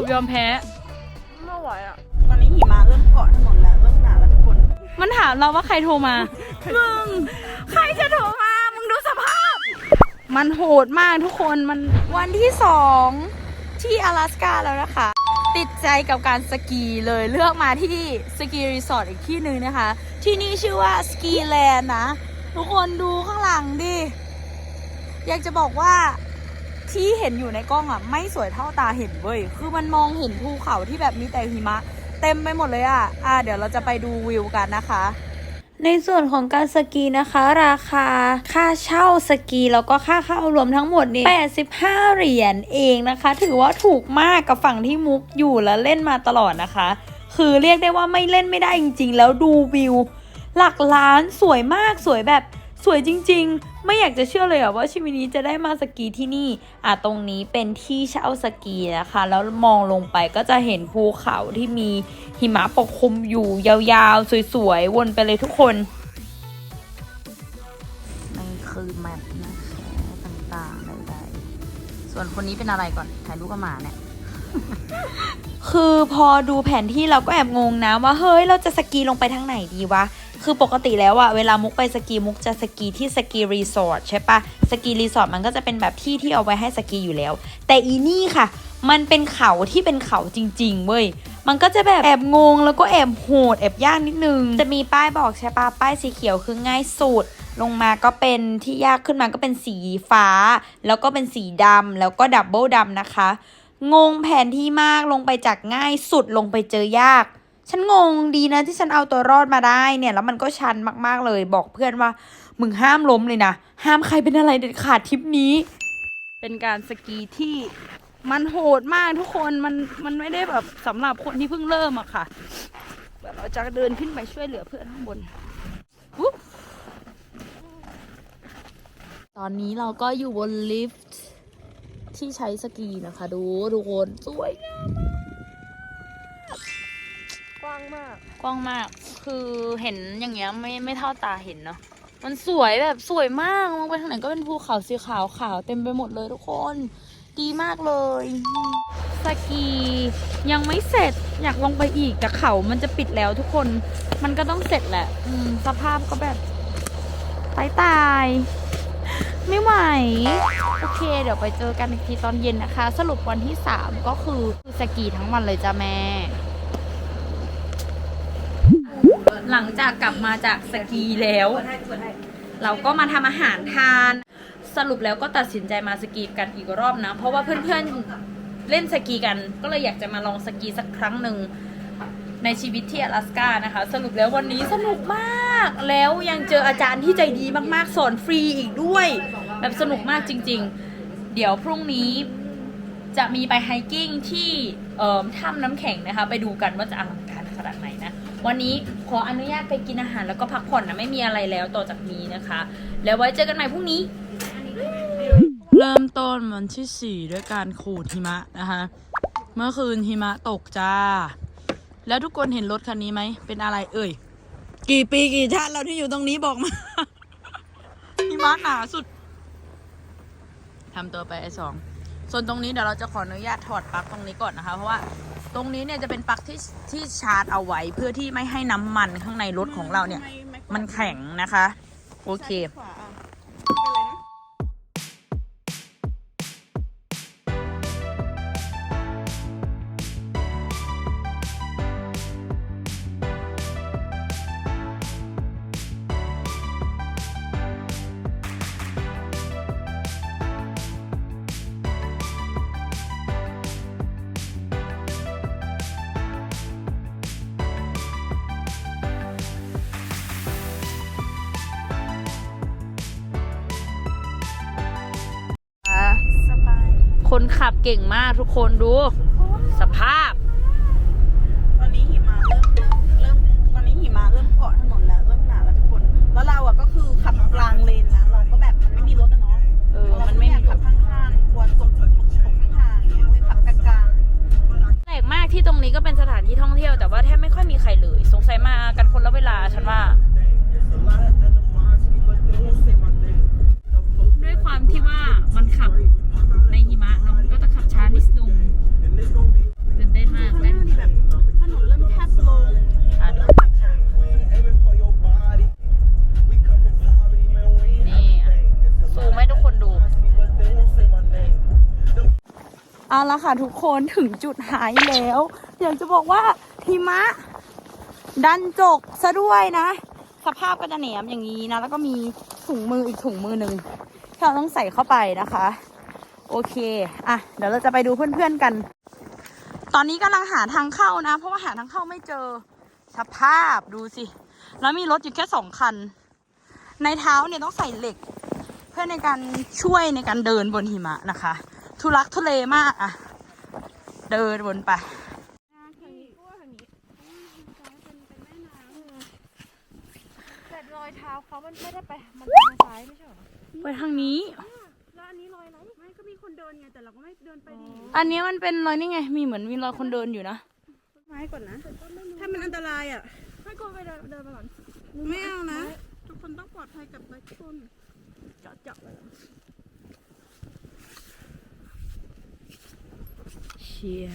รุปยอมแพ้ ไม่ไหวอ่ะ ตอนนี้หิมะเริ่มเกาะถนนแล้ว เริ่มหนาแล้วทุกคน มันถามเราว่าใครโทรมา มึง ใครจะโทรมา มึงดูสภาพ มันโหดมากทุกคน มันวันที่สองที่阿拉斯กาแล้วนะคะ ติดใจกับการสกีเลยเลือกมาที่สกีรีสอร์ทอีกที่หนึ่งนะคะ ที่นี่ชื่อว่าสกีแลนด์นะ ทุกคนดูข้างหลังดิ อยากจะบอกว่า ที่เห็นอยู่ในกล้องอะ ไม่สวยเท่าตาเห็นเว้ย คือมันมองเห็นภูเขาที่แบบมีแต่หิมะ เต็มไปหมดเลยอะ อะเดี๋ยวเราจะไปดูวิวกันนะคะ ในส่วนของการสกีนะคะ ราคาค่าเช่าสกีแล้วก็ค่าเข้ารวมทั้งหมดนี่85 เหรียญเองนะคะ ถือว่าถูกมากกับฝั่งที่มุกอยู่และเล่นมาตลอดนะคะ คือเรียกได้ว่าไม่เล่นไม่ได้จริง ๆ แล้วดูวิว หลักล้านสวยมากสวยแบบสวยจริง ๆ ไม่อยากจะเชื่อเลยอะว่าชีวิตนี้จะได้มาสกีที่นี่อะตรงนี้เป็นที่เช่าสกีนะคะ แล้วมองลงไปก็จะเห็นภูเขาที่มีหิมะปกคลุมอยู่ยาวๆ สวยๆ วนไปเลยทุกคนนี่คือแมปนะคะต่างๆใดๆส่วนคนนี้เป็นอะไรก่อนถ่ายรูปกับหมาเนี่ยคือพอดูแผนที่เราก็แอบงงนะว่าเฮ้ยเราจะสกีลงไปทางไหนดีวะ คือปกติแล้วอะเวลามุกไปสกีมุกจะสกีที่สกีรีสอร์ทใช่ปะสกีรีสอร์ทมันก็จะเป็นแบบที่ที่เอาไว้ให้สกีอยู่แล้ว แต่อีนี่ค่ะ มันเป็นเขาที่เป็นเขาจริง ๆเว้ยมันก็จะแบบแอบงงแล้วก็แอบโหดแอบยากนิดนึง จะมีป้ายบอกใช่ปะป้ายสีเขียวคือง่ายสุดลงมาก็เป็นที่ยากขึ้นมาก็เป็นสีฟ้า แล้วก็เป็นสีดำแล้วก็ดับเบิลดำนะคะ งงแผนที่มากลงไปจากง่ายสุดลงไปเจอยาก ฉันงงดีนะที่ฉันเอาตัวรอดมาได้เนี่ยแล้วมันก็ชันมากๆเลย บอกเพื่อนว่ามึงห้ามล้มเลยนะห้ามใครเป็นอะไรเด็ดขาดทริปนี้ เป็นการสกีที่มันโหดมากทุกคนมันมันไม่ได้แบบสำหรับคนที่เพิ่งเริ่มอะค่ะเดี๋ยวเราจะเดินขึ้นไปช่วยเหลือเพื่อนข้างบนอุ๊บตอนนี้เราก็อยู่บนลิฟต์ที่ใช้สกีนะคะ ดูทุกคนสวยงามก ว้างมาก กว้างมาก คือเห็นอย่างเงี้ยไม่ไม่เท่าตาเห็นเนาะ มันสวยแบบสวยมากมองไปทางไหนก็เป็นภูเขาสีขาวขาวเต็มไปหมดเลยทุกคน ดีมากเลย สกียังไม่เสร็จอยากลงไปอีกแต่เขามันจะปิดแล้วทุกคน มันก็ต้องเสร็จแหละ อืม สภาพก็แบบตายตายๆไม่ไหว โอเค เดี๋ยวไปเจอกันอีกทีตอนเย็นนะคะ สรุปวันที่ 3 ก็คือสกีทั้งวันเลยจ้าแม่ หลังจากกลับมาจากสกีแล้ว เราก็มาทำอาหารทาน สรุปแล้วก็ตัดสินใจมาสกีกันอีกรอบนะ เพราะว่าเพื่อนๆเล่นสกีกัน ก็เลยอยากจะมาลองสกีสักครั้งหนึ่งในชีวิตที่阿拉斯กานะคะ สรุปแล้ววันนี้สนุกมาก แล้วยังเจออาจารย์ที่ใจดีมากๆ สอนฟรีอีกด้วย แบบสนุกมากจริง ๆ เดี๋ยวพรุ่งนี้จะมีไปไฮกิ้งที่ถ้ำน้ำแข็งนะคะ ไปดูกันว่าจะอลังการขนาดไหนนะ วันนี้ขออนุญาตไปกินอาหารแล้วก็พักผ่อนนะไม่มีอะไรแล้วต่อจากนี้นะคะ แล้วไว้เจอกันใหม่พรุ่งนี้ เริ่มต้นวันที่4ด้วยการขูดหิมะนะคะ เมื่อคืนหิมะตกจ้า แล้วทุกคนเห็นรถคันนี้ไหม เป็นอะไรเอ่ย กี่ปีกี่ชาติเราที่อยู่ตรงนี้บอกมา หิมะหนาสุดทำตัวไปไอ้สอง ส่วนตรงนี้เดี๋ยวเราจะขออนุญาตถอดปลั๊กตรงนี้ก่อนนะคะ เพราะว่าตรงนี้เนี่ยจะเป็นปลั๊กที่ที่ชาร์จเอาไว้เพื่อที่ไม่ให้น้ำมันข้างในรถของเราเนี่ย มันแข็งนะคะ โอเคขวาอะเป็ คนขับเก่งมากทุกคนดู สภาพ เอาละค่ะทุกคนถึงจุดหายแล้ว อยากจะบอกว่าหิมะ ดันจกซะด้วยนะ สภาพก็จะแหนียมอย่างนี้นะ แล้วก็มีถุงมืออีกถุงมือหนึ่งที่เราต้องใส่เข้าไปนะคะ โอเค อะ เดี๋ยวเราจะไปดูเพื่อนๆกัน ตอนนี้กำลังหาทางเข้านะ เพราะว่าหาทางเข้าไม่เจอสภาพดูสิ แล้วมีรถอยู่แค่สองคัน ในเท้าเนี่ยต้องใส่เหล็ก เพื่อในการช่วยในการเดินบนหิมะนะคะ ทุลักทุเลมากอะเดินบนไป แต่รอยเท้าเขามันไม่ได้ไป มันไปทางซ้ายไม่ใช่เหรอไปทางนี้ แล้วอันนี้รอยอะไรไม่ก็มีคนเดินไงแต่เราก็ไม่เดินไปดี อันนี้มันเป็นรอยนี่ไง มีเหมือนมีรอยคนเดินอยู่นะ ไม้ก่อนนะ ถ้ามันอันตรายอะให้กูไปเดินเดินไปก่อน ไม่เอานะ ทุกคนต้องปลอดภัยกับไบค์คนเจาะเจาะเลยเหรอ เชีย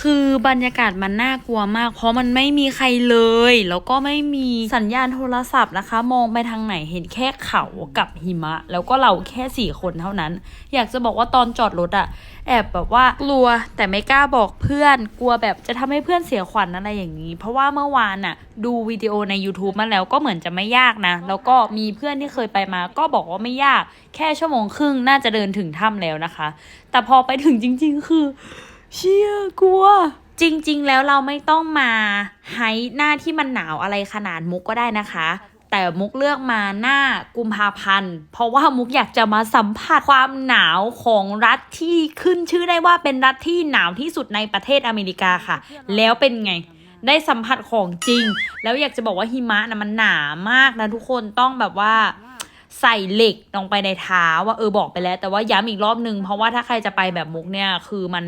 คือบรรยากาศมันน่ากลัวมาก เพราะมันไม่มีใครเลย แล้วก็ไม่มีสัญญาณโทรศัพท์นะคะ มองไปทางไหนเห็นแค่เขากับหิมะ แล้วก็เราแค่สี่คนเท่านั้น อยากจะบอกว่าตอนจอดรถอะแอบแบบว่ากลัวแต่ไม่กล้าบอกเพื่อน กลัวแบบจะทำให้เพื่อนเสียขวัญอะไรอย่างนี้ เพราะว่าเมื่อวานอะดูวิดีโอใน YouTube มาแล้วก็เหมือนจะไม่ยากนะ แล้วก็มีเพื่อนที่เคยไปมา ก็บอกว่าไม่ยาก แค่ชั่วโมงครึ่งน่าจะเดินถึงถ้ำแล้วนะคะ แต่พอไปถึงจริง ๆ คือ เชี่ยกลัว จริง ๆ แล้วเราไม่ต้องมาไฮหน้าที่มันหนาวอะไรขนาดมุกก็ได้นะคะ แต่มุกเลือกมาหน้ากุมภาพันธ์ เพราะว่ามุกอยากจะมาสัมผัสความหนาวของรัฐที่ขึ้นชื่อได้ว่าเป็นรัฐที่หนาวที่สุดในประเทศอเมริกาค่ะ แล้วเป็นไงได้สัมผัสของจริง แล้วอยากจะบอกว่าหิมะนะมันหนามากนะทุกคนต้องแบบว่า ใส่เหล็กลงไปในเท้าว่าเออบอกไปแล้ว แต่ว่าย้ำอีกรอบนึง เพราะว่าถ้าใครจะไปแบบมุกเนี่ย คือมัน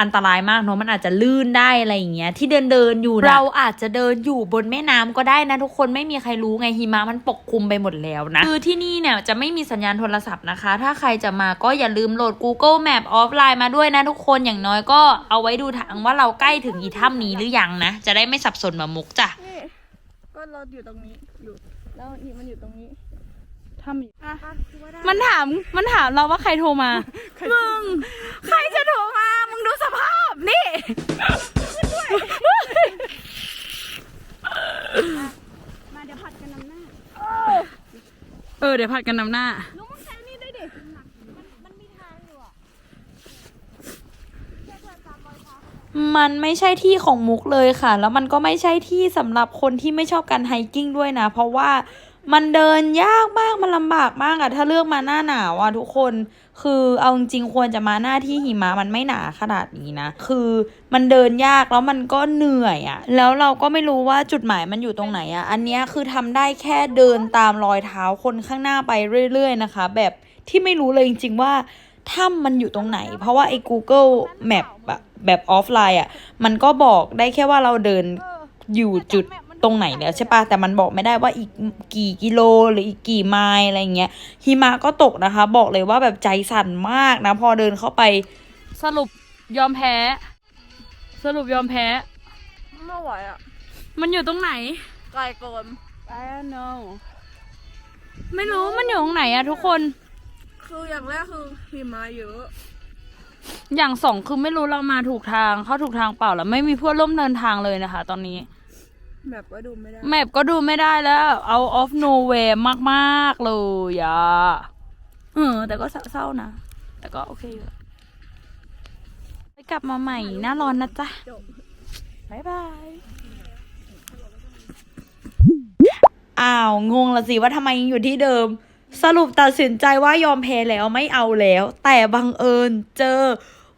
อันตรายมากเนาะมันอาจจะลื่นได้อะไรอย่างเงี้ยที่เดินเดินๆอยู่นะเราอาจจะเดินอยู่บนแม่น้ำก็ได้นะทุกคนไม่มีใครรู้ไงหิมะมันปกคลุมไปหมดแล้วนะคือที่นี่เนี่ยจะไม่มีสัญญาณโทรศัพท์นะคะ ถ้าใครจะมาก็อย่าลืมโหลด Google Map ออฟไลน์มาด้วยนะทุกคนอย่างน้อยก็เอาไว้ดูทางว่าเราใกล้ถึงอีถ้ำนี้หรือยังนะจะได้ไม่สับสนแบบมุกจ้ะนี่ก็รถอยู่ตรงนี้อยู่แล้วอีกมันอยู่ตรงนี้ ถ้ำอยู่อะมันถามมันถามเราว่าใครโทรมา มึง ใครจะโทรมา มึงดูสภาพ นี่มาเดี๋ยวผัดกันนำหน้า เออ เดี๋ยวผัดกันนำหน้า ลุงมันใช้นี่ได้ดิมันมันมีทางอยู่อะแค่เดินตามรอยเท้ามันไม่ใช่ที่ของมุกเลยค่ะ แล้วมันก็ไม่ใช่ที่สำหรับคนที่ไม่ชอบการไฮกิ้งด้วยนะ เพราะว่า มันเดินยากมากมันลำบากมากอะถ้าเลือกมาหน้าหนาวอะทุกคนคือเอาจริงๆควรจะมาหน้าที่หิมะมันไม่หนาขนาดนี้นะ คือมันเดินยากแล้วมันก็เหนื่อยอะแล้วเราก็ไม่รู้ว่าจุดหมายมันอยู่ตรงไหนอะอันนี้คือทำได้แค่เดินตามรอยเท้าคนข้างหน้าไปเรื่อย ๆ นะคะ แบบที่ไม่รู้เลยจริง ๆ ว่าถ้ำมันอยู่ตรงไหน เพราะว่าไอ้ Google Map อะแบบออฟไลน์อะมันก็บอกได้แค่ว่าเราเดินอยู่จุด ตรงไหนแล้วใช่ปะแต่มันบอกไม่ได้ว่าอีกกี่กิโลหรืออีกกี่ไมล์อะไรเงี้ยหิมะก็ตกนะคะ บอกเลยว่าแบบใจสั่นมากนะ พอเดินเข้าไปสรุปยอมแพ้ สรุปยอมแพ้ ไม่ไหวอะ มันอยู่ตรงไหน ไกลเกิน I don't know ไม่รู้มันอยู่ตรงไหนอะทุกคน คืออย่างแรกคือหิมะเยอะ อย่างสองคือไม่รู้เรามาถูกทางเข้าถูกทางเปล่าแล้วไม่มีเพื่อนร่วมเดินทางเลยนะคะ ตอนนี้ แบบก็ดูไม่ได้ แมปก็ดูไม่ได้แล้ว เอา of nowhere มาก ๆ เลยอะเออ แต่ก็เศร้าๆนะ แต่ก็โอเคอยู่ไปกลับมาใหม่ หน้าร้อนนะจ๊ะบายบาย อ้าว งงละสิว่าทำไมยังอยู่ที่เดิม สรุปตัดสินใจว่ายอมแพ้แล้วไม่เอาแล้ว แต่บังเอิญเจอ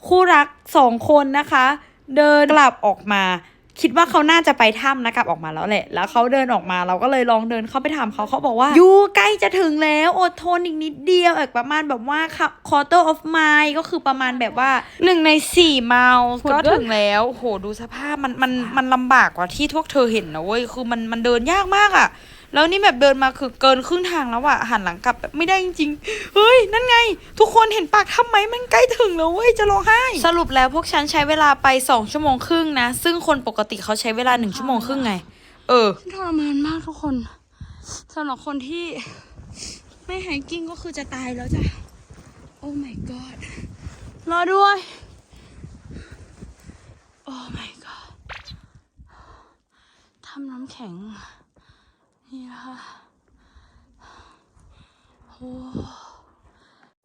คู่รักสองคนนะคะ เดินกลับออกมา คิดว่าเขาน่าจะไปถ้ำนะกลับออกมาแล้วแหละ แล้วเขาเดินออกมาเราก็เลยลองเดินเข้าไปถามเขาเขาบอกว่ายูใกล้จะถึงแล้วอดทนอีกนิดเดียวเอกประมาณแบบว่า quarter of mile ก็คือประมาณแบบว่าหนึ่งในสี่ไมล์ก็ถึงแล้วโหดูสภาพมันมันมันลำบากกว่าที่พวกเธอเห็นนะเว้ยคือมันมันเดินยากมากอะ แล้วนี่แบบเดินมาคือเกินครึ่งทางแล้วอะหันหลังกลับแบบไม่ได้จริงๆ เฮ้ย นั่นไง ทุกคนเห็นปากทำไหมมันใกล้ถึงแล้วเว้ย จะร้องไห้ สรุปแล้วพวกฉันใช้เวลาไปสองชั่วโมงครึ่งนะ ซึ่งคนปกติเขาใช้เวลาหนึ่งชั่วโมงครึ่งไง เออทรมานมากทุกคนสำหรับคนที่ไม่ไฮกิ้งก็คือจะตายแล้วจ้ะ โอ้ my god รอด้วย โอ้ my god ทำน้ำแข็ง นี่นะคะโอ้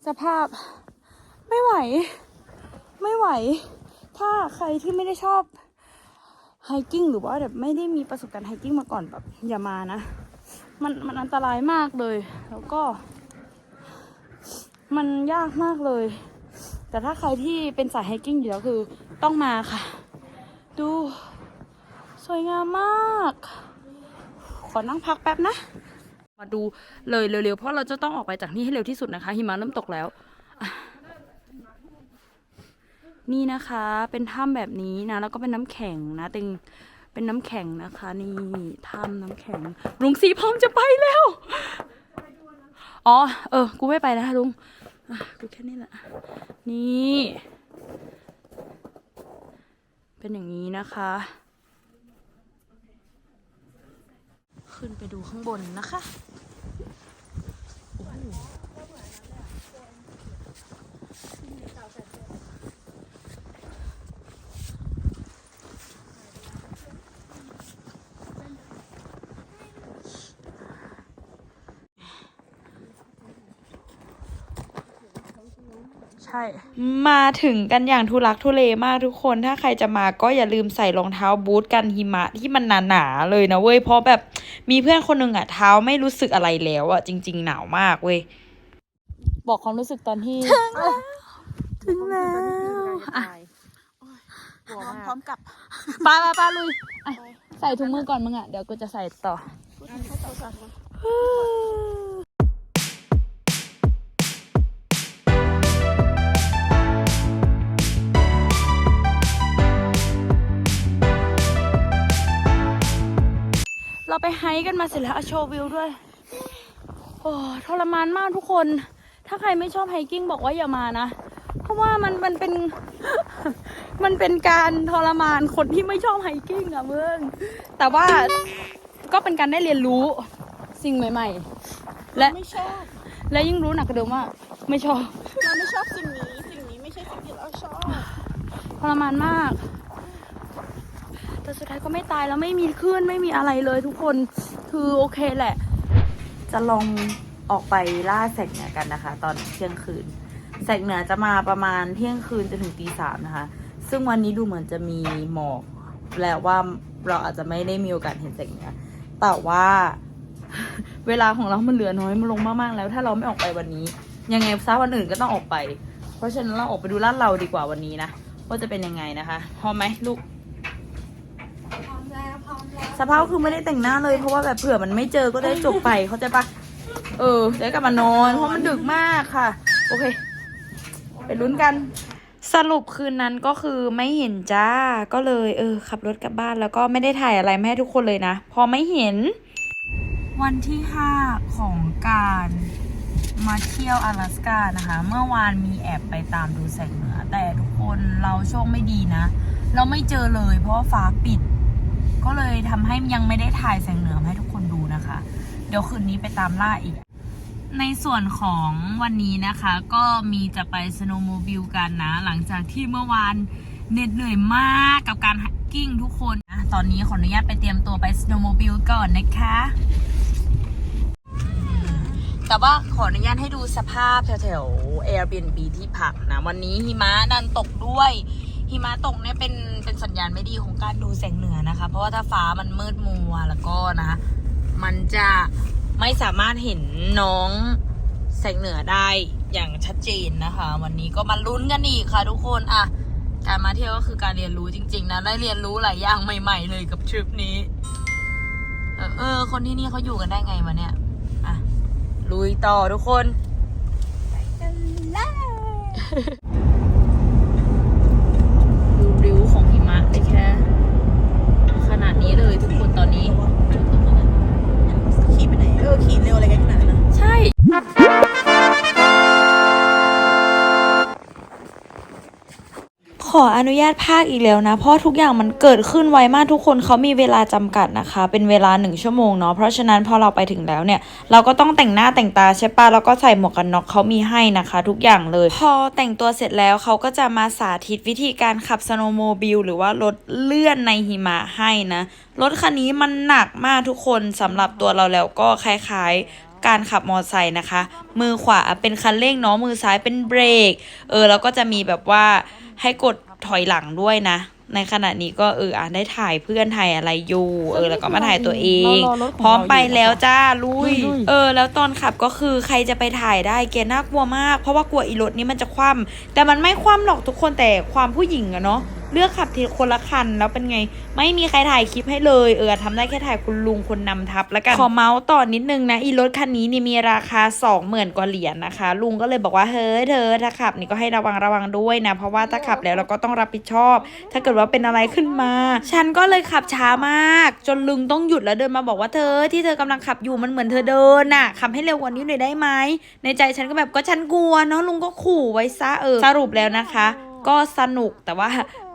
สภาพไม่ไหว ไม่ไหว ถ้าใครที่ไม่ได้ชอบไฮกิ้งหรือว่าแบบไม่ได้มีประสบการณ์ไฮกิ้งมาก่อนแบบอย่ามานะ มันมันอันตรายมากเลย แล้วก็ มันยากมากเลย แต่ถ้าใครที่เป็นสายไฮกิ้งอยู่แล้วคือต้องมาค่ะ ดู สวยงามมาก ขอนั่งพักแป๊บนะ มาดูเลยเร็วๆ เพราะเราจะต้องออกไปจากนี่ให้เร็วที่สุดนะคะ หิมะเริ่มตกแล้ว นี่นะคะ เป็นถ้ำแบบนี้นะ แล้วก็เป็นน้ำแข็งนะเต็งเป็นน้ำแข็งนะคะ นี่ถ้ำน้ำแข็ง ลุงสีพร้อมจะไปแล้ว อ๋อ เออ กูไม่ไปแล้วค่ะลุงกูแค่นี้แหละ นี่ เป็นอย่างนี้นะคะ ขึ้นไปดูข้างบนนะคะ ช่มาถึงกันอย่างทุลักทุเลมากทุกคนถ้าใครจะมาก็อย่าลืมใส่รองเท้าบูทกันหิมะที่มันหนาๆเลยนะเว้ยเพราะแบบมีเพื่อนคนหนึ่งอะเท้าไม่รู้สึกอะไรแล้วอะจริง ๆ หนาวมากเว้ยบอกความรู้สึกตอนที่ถึงแล้วอะพร้อมพร้อมกับปาปาปาลุยอะใส่ถุงมือก่อนมึงอะเดี๋ยวกูจะใส่ต่อ เราไปไฮค์กันมาเสร็จแล้วอะโชว์วิวด้วย โอ้ทรมานมากทุกคน ถ้าใครไม่ชอบไฮกิ้งบอกว่าอย่ามานะ เพราะว่ามันมันเป็น มันเป็นการทรมานคนที่ไม่ชอบไฮกิ้งอะเมืองแต่ว่าก็เป็นการได้เรียนรู้สิ่งใหม่ ๆ และไม่ชอบ และยิ่งรู้หนักกว่าเดิมว่า ไม่ชอบ เราไม่ชอบสิ่งนี้ สิ่งนี้ไม่ใช่สิ่งที่เราชอบ ทรมานมาก แต่สุดท้ายก็ไม่ตายแล้วไม่มีคลื่นไม่มีอะไรเลยทุกคนคือโอเคแหละ จะลองออกไปล่าแสงเหนือกันนะคะ ตอนเที่ยงคืน แสงเหนือจะมาประมาณเที่ยงคืนจนถึงตีสามนะคะ ซึ่งวันนี้ดูเหมือนจะมีหมอกแปลว่าเราอาจจะไม่ได้มีโอกาสเห็นแสงเหนือแต่ว่าเวลาของเรามันเหลือน้อยมันลงมากๆแล้ว ถ้าเราไม่ออกไปวันนี้ ยังไงซะวันอื่นก็ต้องออกไป เพราะฉะนั้นเราออกไปดูลาดเราดีกว่าวันนี้นะว่าจะเป็นยังไงนะคะพอไหมลูก พร้อมแล้วพร้อมแล้ว สภาพคือไม่ได้แต่งหน้าเลยเพราะว่าแบบเผื่อมันไม่เจอก็ได้จบไปเข้าใจปะเออเดี๋ยวกลับมานอนเพราะมันดึกมากค่ะ โอเค ไปลุ้นกัน สรุปคืนนั้นก็คือไม่เห็นจ้าก็เลย เออ ขับรถกลับบ้านแล้วก็ไม่ได้ถ่ายอะไรมาให้ทุกคนเลยนะ พอไม่เห็น วันที่ห้าของการมาเที่ยว阿拉สกานะคะ เมื่อวานมีแอบไปตามดูแสงเหนือ แต่ทุกคนเราโชคไม่ดีนะ เราไม่เจอเลยเพราะว่าฟ้าปิด ก็เลยทำให้ยังไม่ได้ถ่ายแสงเหนือให้ทุกคนดูนะคะ เดี๋ยวคืนนี้ไปตามล่าอีก ในส่วนของวันนี้นะคะ ก็มีจะไปสโนว์โมบิลกันนะ หลังจากที่เมื่อวานเหน็ดเหนื่อยมากกับการฮักกิ้งทุกคนนะตอนนี้ขออนุญาตไปเตรียมตัวไปสโนว์โมบิลก่อนนะคะ แต่ว่าขออนุญาตให้ดูสภาพแถวๆ Airbnb ที่พักนะ วันนี้หิมะดันตกด้วย หิมะตกเนี่ยเป็นเป็นสัญญาณไม่ดีของการดูแสงเหนือนะคะ เพราะว่าถ้าฟ้ามันมืดมัวแล้วก็นะ มันจะไม่สามารถเห็นน้องแสงเหนือได้อย่างชัดเจนนะคะ วันนี้ก็มาลุ้นกันอีกค่ะ ทุกคนอะการมาเที่ยวก็คือการเรียนรู้จริง ๆนะได้เรียนรู้หลายอย่างใหม่ ๆ เลยกับทริปนี้เออเออคนที่นี่เขาอยู่กันได้ไงวะเนี่ยอะลุยต่อทุกคนดูริ้วของหิมะได้แค่ ขนาดนี้เลยทุกคน ตอนนี้ ขี่ไปไหนเออขี่เร็วอะไรกันขนาดนั้นนะ ใช่ ขออนุญาตภาคอีกแล้วนะ เพราะทุกอย่างมันเกิดขึ้นไวมากทุกคนเขามีเวลาจำกัดนะคะ เป็นเวลาหนึ่งชั่วโมงเนาะเพราะฉะนั้นพอเราไปถึงแล้วเนี่ย เราก็ต้องแต่งหน้าแต่งตาใช่ปะแล้วก็ใส่หมวกกันน็อกเขามีให้นะคะ ทุกอย่างเลย พอแต่งตัวเสร็จแล้วเขาก็จะมาสาธิตวิธีการขับสโนโมบิลหรือว่ารถเลื่อนในหิมะให้นะรถคันนี้มันหนักมากทุกคนสำหรับตัวเราแล้วก็คล้ายๆการขับมอเตอร์ไซค์นะคะ มือขวาเป็นคันเร่งเนาะมือซ้ายเป็นเบรก เออแล้วก็จะมีแบบว่า ให้กดถอยหลังด้วยนะ ในขณะนี้ก็เอออะได้ถ่ายเพื่อนถ่ายอะไรอยู่เออแล้วก็มาถ่ายตัวเองเรารอรถของพร้อมไปเราอยู่แล้วจ้าลุย ลุย เออ แล้วตอนขับก็คือใครจะไปถ่ายได้เกน่ากลัวมาก เพราะว่ากลัวอีรถนี้มันจะคว่ำแต่มันไม่คว่ำหรอกทุกคนแต่ความผู้หญิงอะเนาะ เลือกขับทีคนละคันแล้วเป็นไง ไม่มีใครถ่ายคลิปให้เลยเออทำได้แค่ถ่ายคุณลุงคนนำทับแล้วกันขอเมาส์ต่อนิดนึงนะอีรถคันนี้นี่มีราคาสองหมื่นกว่าเหรียญนะคะ ลุงก็เลยบอกว่าเฮ้ยเธอถ้าขับนี่ก็ให้ระวังระวังด้วยนะ เพราะว่าถ้าขับแล้วเราก็ต้องรับผิดชอบ ถ้าเกิดว่าเป็นอะไรขึ้นมา ฉันก็เลยขับช้ามาก จนลุงต้องหยุดแล้วเดินมาบอกว่าเธอที่เธอกำลังขับอยู่มันเหมือนเธอเดินน่ะขับให้เร็วกว่านี้หน่อยได้ไหมในใจฉันก็แบบก็ฉันกลัวเนาะลุงก็ขู่ไว้ซะเออสรุปแล้วนะคะ ก็สนุกแต่ว่า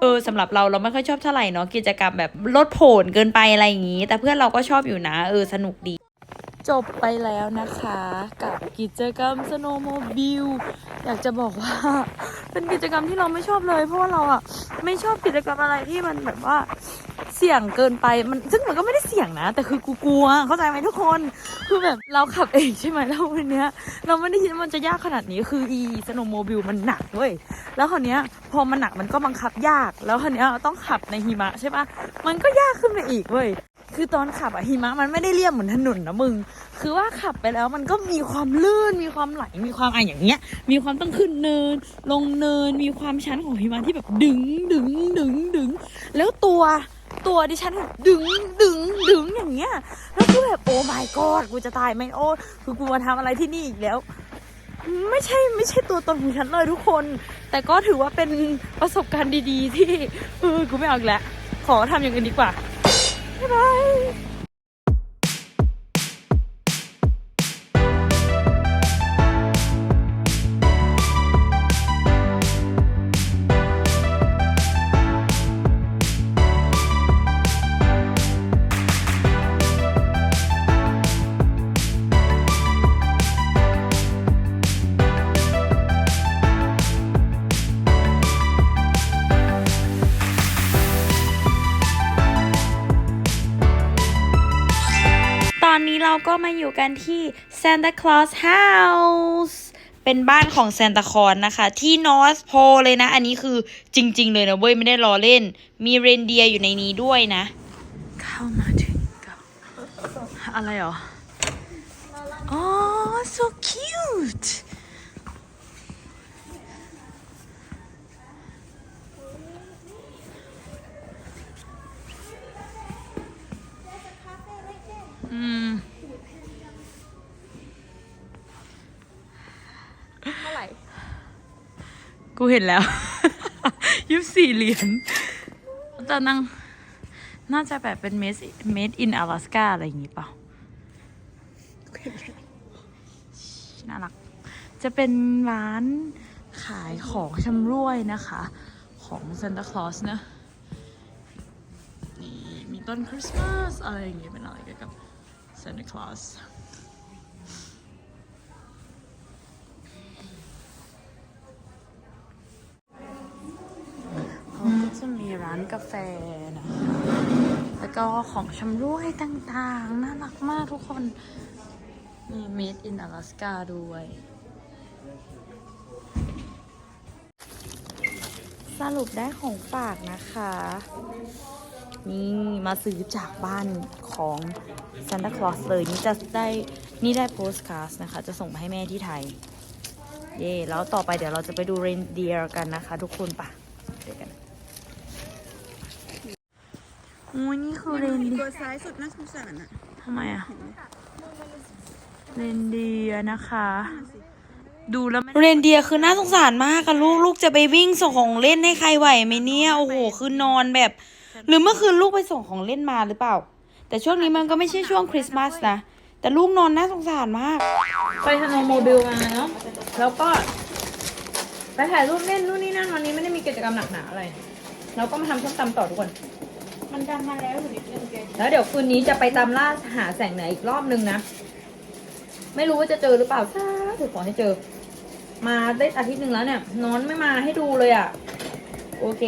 เออสำหรับเราเราไม่ค่อยชอบเท่าไหร่เนาะกิจกรรมแบบลดโผนเกินไปอะไรอย่างนี้ แต่เพื่อนเราก็ชอบอยู่นะเออสนุกดี จบไปแล้วนะคะกับกิจกรรมสโนโมบิลอยากจะบอกว่า เป็นกิจกรรมที่เราไม่ชอบเลย เพราะว่าเราอะไม่ชอบกิจกรรมอะไรที่มันแบบว่า เสี่ยงเกินไปมันซึ่งมันก็ไม่ได้เสี่ยงนะ แต่คือกูกลัวเข้าใจไหมทุกคน คือแบบเราขับเองใช่ไหมแล้ววันเนี้ย เราไม่ได้คิดว่ามันจะยากขนาดนี้คืออีสโนโมบิลมันหนักเว้ยแล้วคราวเนี้ยพอมันหนักมันก็บังคับยาก แล้วคราวเนี้ยต้องขับในหิมะใช่ปะมันก็ยากขึ้นไปอีกเว้ยคือตอนขับอะหิมะมันไม่ได้เรียบเหมือนถนนนะมึง คือว่าขับไปแล้วมันก็มีความลื่น มีความไหล มีความอะไรอย่างเงี้ย มีความต้องขึ้นเนิน ลงเนิน มีความชันของหิมะที่แบบดึงดึงดึงดึง แล้วตัว ตัวดิฉันดึงดึงดึงอย่างเงี้ย แล้วก็แบบโอ้ my god กูจะตายไหมโอ้คือกูมาทำอะไรที่นี่อีกแล้ว ไม่ใช่ไม่ใช่ตัวตนของฉันเลยทุกคน แต่ก็ถือว่าเป็นประสบการณ์ดีๆ ที่เออกูไม่เอาอีกแล้ว ขอทำอย่างอื่นดีกว่าบ๊ายบาย ก็มาอยู่กันที่ Santa Claus House เป็นบ้านของ Santa Claus นะคะ ที่ North Pole เลยนะ อันนี้คือจริง ๆ เลยนะเว้ย ไม่ได้ล้อเล่น มีเรนเดียอยู่ในนี้ด้วยนะ เข้ามาถึงก็อะไรหรอ อ๋อ so cute อืม กูเห็นแล้ว ยี่สิบสี่เหรียญแต่นั่งน่าจะแบบเป็น made made in Alaska อะไรอย่างงี้เปล่าน่ารัก จะเป็นร้านขายของชำร่วยนะคะ ของ Santa Claus นะนี่มีต้นคริสต์มาสอะไรอย่างงี้เป็นอะไรเกี่ยวกับ Santa Claus เขา ร้านกาแฟนะแล้วก็ของชำร่วยต่างๆ น่ารักมากทุกคน มี made in Alaska ด้วย สรุปได้ของฝากนะคะ นี่มาซื้อจากบ้านของ Santa Claus เลย นี่จะได้นี่ได้โพสการ์ดนะคะ จะส่งไปให้แม่ที่ไทย เย่แล้วต่อไปเดี๋ยวเราจะไปดูเรนเดียร์กันนะคะ ทุกคนปะเดี๋ยวกัน โอ้ยนี่คือเรนเดียตัวร์ซ้ายสุดน่าสงสารอะทำไมอะเรนเดียร์นะคะ ดูแล้วเรนเดียร์คือน่าสงสารมากอะลูกลูกจะไปวิ่งส่งของเล่นให้ใครไหวไหมเนี่ยโอ้โหคือนอนแบบ หรือเมื่อคืนลูกไปส่งของเล่นมาหรือเปล่า แต่ช่วงนี้มันก็ไม่ใช่ช่วงคริสต์มาสนะ แต่ลูกนอนน่าสงสารมาก ไปสโนว์โมบิลมาเนาะ แล้วก็ ไปถ่ายรูปเล่นนู่นนี่นั่นวันนี้ไม่ได้มีกิจกรรมหนักหนาอะไร เราก็มาทำส้มตำต่อทุกคน มันดำมาแล้วอยู่นิดนึงแกแล้วเดี๋ยวคืนนี้จะไปตามล่าหาแสงเหนืออีกรอบนึงนะ ไม่รู้ว่าจะเจอหรือเปล่าถ้าถือขอให้เจอ มาได้อาทิตย์หนึ่งแล้วเนี่ย นอนไม่มาให้ดูเลยอะ่ะ โอเค